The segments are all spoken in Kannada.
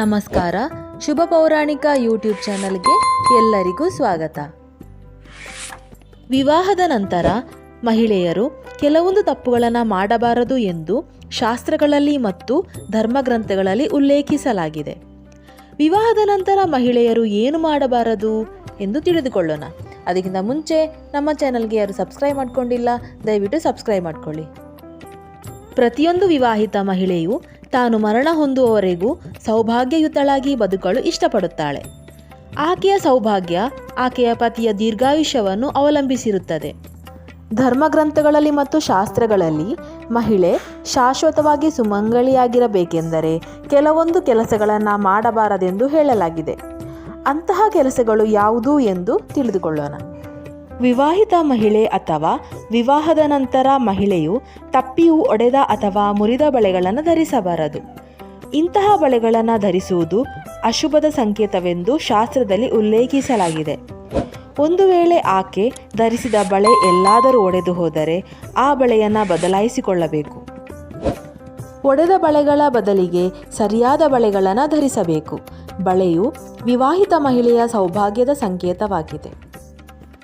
ನಮಸ್ಕಾರ. ಶುಭ ಪೌರಾಣಿಕ ಯೂಟ್ಯೂಬ್ ಚಾನಲ್ಗೆ ಎಲ್ಲರಿಗೂ ಸ್ವಾಗತ. ವಿವಾಹದ ನಂತರ ಮಹಿಳೆಯರು ಕೆಲವೊಂದು ತಪ್ಪುಗಳನ್ನು ಮಾಡಬಾರದು ಎಂದು ಶಾಸ್ತ್ರಗಳಲ್ಲಿ ಮತ್ತು ಧರ್ಮಗ್ರಂಥಗಳಲ್ಲಿ ಉಲ್ಲೇಖಿಸಲಾಗಿದೆ. ವಿವಾಹದ ನಂತರ ಮಹಿಳೆಯರು ಏನು ಮಾಡಬಾರದು ಎಂದು ತಿಳಿದುಕೊಳ್ಳೋಣ. ಅದಕ್ಕಿಂತ ಮುಂಚೆ ನಮ್ಮ ಚಾನಲ್ಗೆ ಯಾರು ಸಬ್ಸ್ಕ್ರೈಬ್ ಮಾಡ್ಕೊಂಡಿಲ್ಲ, ದಯವಿಟ್ಟು ಸಬ್ಸ್ಕ್ರೈಬ್ ಮಾಡ್ಕೊಳ್ಳಿ. ಪ್ರತಿಯೊಂದು ವಿವಾಹಿತ ಮಹಿಳೆಯು ತಾನು ಮರಣ ಹೊಂದುವವರೆಗೂ ಸೌಭಾಗ್ಯಯುತಳಾಗಿ ಬದುಕಲು ಇಷ್ಟಪಡುತ್ತಾಳೆ. ಆಕೆಯ ಸೌಭಾಗ್ಯ ಆಕೆಯ ಪತಿಯ ದೀರ್ಘಾಯುಷ್ಯವನ್ನು ಅವಲಂಬಿಸಿರುತ್ತದೆ. ಧರ್ಮಗ್ರಂಥಗಳಲ್ಲಿ ಮತ್ತು ಶಾಸ್ತ್ರಗಳಲ್ಲಿ ಮಹಿಳೆ ಶಾಶ್ವತವಾಗಿ ಸುಮಂಗಳಿಯಾಗಿರಬೇಕೆಂದರೆ ಕೆಲವೊಂದು ಕೆಲಸಗಳನ್ನು ಮಾಡಬಾರದೆಂದು ಹೇಳಲಾಗಿದೆ. ಅಂತಹ ಕೆಲಸಗಳು ಯಾವುದು ಎಂದು ತಿಳಿದುಕೊಳ್ಳೋಣ. ವಿವಾಹಿತ ಮಹಿಳೆ ಅಥವಾ ವಿವಾಹದ ನಂತರ ಮಹಿಳೆಯು ತಪ್ಪಿಯು ಒಡೆದ ಅಥವಾ ಮುರಿದ ಬಳೆಗಳನ್ನು ಧರಿಸಬಾರದು. ಇಂತಹ ಬಳೆಗಳನ್ನು ಧರಿಸುವುದು ಅಶುಭದ ಸಂಕೇತವೆಂದು ಶಾಸ್ತ್ರದಲ್ಲಿ ಉಲ್ಲೇಖಿಸಲಾಗಿದೆ. ಒಂದು ವೇಳೆ ಆಕೆ ಧರಿಸಿದ ಬಳೆ ಎಲ್ಲಾದರೂ ಒಡೆದು ಹೋದರೆ ಆ ಬಳೆಯನ್ನು ಬದಲಾಯಿಸಿಕೊಳ್ಳಬೇಕು. ಒಡೆದ ಬಳೆಗಳ ಬದಲಿಗೆ ಸರಿಯಾದ ಬಳೆಗಳನ್ನು ಧರಿಸಬೇಕು. ಬಳೆಯು ವಿವಾಹಿತ ಮಹಿಳೆಯ ಸೌಭಾಗ್ಯದ ಸಂಕೇತವಾಗಿದೆ.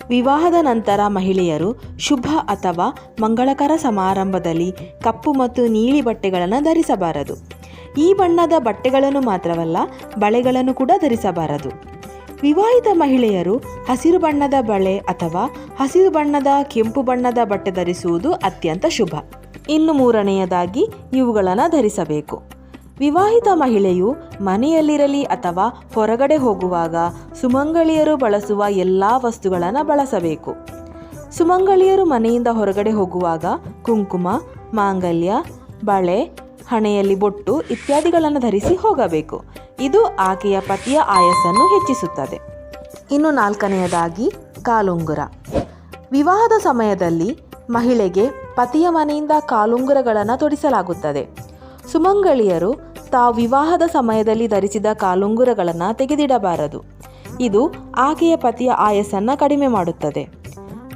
ವಿವಾಹದ ನಂತರ ಮಹಿಳೆಯರು ಶುಭ ಅಥವಾ ಮಂಗಳಕರ ಸಮಾರಂಭದಲ್ಲಿ ಕಪ್ಪು ಮತ್ತು ನೀಲಿ ಬಟ್ಟೆಗಳನ್ನು ಧರಿಸಬಾರದು. ಈ ಬಣ್ಣದ ಬಟ್ಟೆಗಳನ್ನು ಮಾತ್ರವಲ್ಲ, ಬಳೆಗಳನ್ನು ಕೂಡ ಧರಿಸಬಾರದು. ವಿವಾಹಿತ ಮಹಿಳೆಯರು ಹಸಿರು ಬಣ್ಣದ ಬಳೆ ಅಥವಾ ಹಸಿರು ಬಣ್ಣದ ಕೆಂಪು ಬಣ್ಣದ ಬಟ್ಟೆ ಧರಿಸುವುದು ಅತ್ಯಂತ ಶುಭ. ಇನ್ನು ಮೂರನೆಯದಾಗಿ ಇವುಗಳನ್ನು ಧರಿಸಬೇಕು. ವಿವಾಹಿತ ಮಹಿಳೆಯು ಮನೆಯಲ್ಲಿರಲಿ ಅಥವಾ ಹೊರಗಡೆ ಹೋಗುವಾಗ ಸುಮಂಗಳಿಯರು ಬಳಸುವ ಎಲ್ಲ ವಸ್ತುಗಳನ್ನು ಬಳಸಬೇಕು. ಸುಮಂಗಳಿಯರು ಮನೆಯಿಂದ ಹೊರಗಡೆ ಹೋಗುವಾಗ ಕುಂಕುಮ, ಮಾಂಗಲ್ಯ, ಬಳೆ, ಹಣೆಯಲ್ಲಿ ಬೊಟ್ಟು ಇತ್ಯಾದಿಗಳನ್ನು ಧರಿಸಿ ಹೋಗಬೇಕು. ಇದು ಆಕೆಯ ಪತಿಯ ಆಯಸ್ಸನ್ನು ಹೆಚ್ಚಿಸುತ್ತದೆ. ಇನ್ನು ನಾಲ್ಕನೆಯದಾಗಿ ಕಾಲುಂಗುರ. ವಿವಾಹದ ಸಮಯದಲ್ಲಿ ಮಹಿಳೆಗೆ ಪತಿಯ ಮನೆಯಿಂದ ಕಾಲುಂಗುರಗಳನ್ನು ತೊಡಿಸಲಾಗುತ್ತದೆ. ಸುಮಂಗಳಿಯರು ತಾವು ವಿವಾಹದ ಸಮಯದಲ್ಲಿ ಧರಿಸಿದ ಕಾಲುಂಗುರಗಳನ್ನು ತೆಗೆದಿಡಬಾರದು. ಇದು ಆಕೆಯ ಪತಿಯ ಆಯಸ್ಸನ್ನು ಕಡಿಮೆ ಮಾಡುತ್ತದೆ.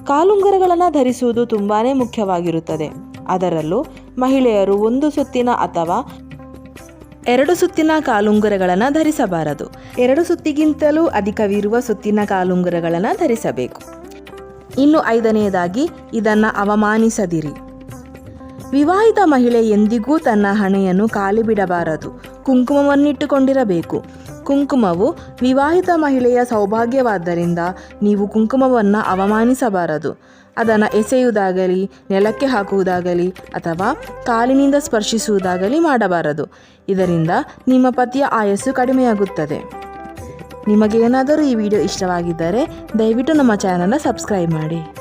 ಕಾಲುಂಗುರಗಳನ್ನು ಧರಿಸುವುದು ತುಂಬಾ ಮುಖ್ಯವಾಗಿರುತ್ತದೆ. ಅದರಲ್ಲೂ ಮಹಿಳೆಯರು ಒಂದು ಸುತ್ತಿನ ಅಥವಾ ಎರಡು ಸುತ್ತಿನ ಕಾಲುಂಗುರಗಳನ್ನು ಧರಿಸಬಾರದು. ಎರಡು ಸುತ್ತಿಗಿಂತಲೂ ಅಧಿಕವಿರುವ ಸುತ್ತಿನ ಕಾಲುಂಗುರಗಳನ್ನು ಧರಿಸಬೇಕು. ಇನ್ನು ಐದನೆಯದಾಗಿ ಇದನ್ನು ಅವಮಾನಿಸದಿರಿ. ವಿವಾಹಿತ ಮಹಿಳೆ ಎಂದಿಗೂ ತನ್ನ ಹಣೆಯನ್ನು ಖಾಲಿ ಬಿಡಬಾರದು. ಕುಂಕುಮವನ್ನಿಟ್ಟುಕೊಂಡಿರಬೇಕು. ಕುಂಕುಮವು ವಿವಾಹಿತ ಮಹಿಳೆಯ ಸೌಭಾಗ್ಯವಾದ್ದರಿಂದ ನೀವು ಕುಂಕುಮವನ್ನು ಅವಮಾನಿಸಬಾರದು. ಅದನ್ನು ಎಸೆಯುವುದಾಗಲಿ, ನೆಲಕ್ಕೆ ಹಾಕುವುದಾಗಲಿ ಅಥವಾ ಕಾಲಿನಿಂದ ಸ್ಪರ್ಶಿಸುವುದಾಗಲಿ ಮಾಡಬಾರದು. ಇದರಿಂದ ನಿಮ್ಮ ಪತಿಯ ಆಯಸ್ಸು ಕಡಿಮೆಯಾಗುತ್ತದೆ. ನಿಮಗೇನಾದರೂ ಈ ವಿಡಿಯೋ ಇಷ್ಟವಾಗಿದ್ದರೆ ದಯವಿಟ್ಟು ನಮ್ಮ ಚಾನಲ್ನ ಸಬ್ಸ್ಕ್ರೈಬ್ ಮಾಡಿ.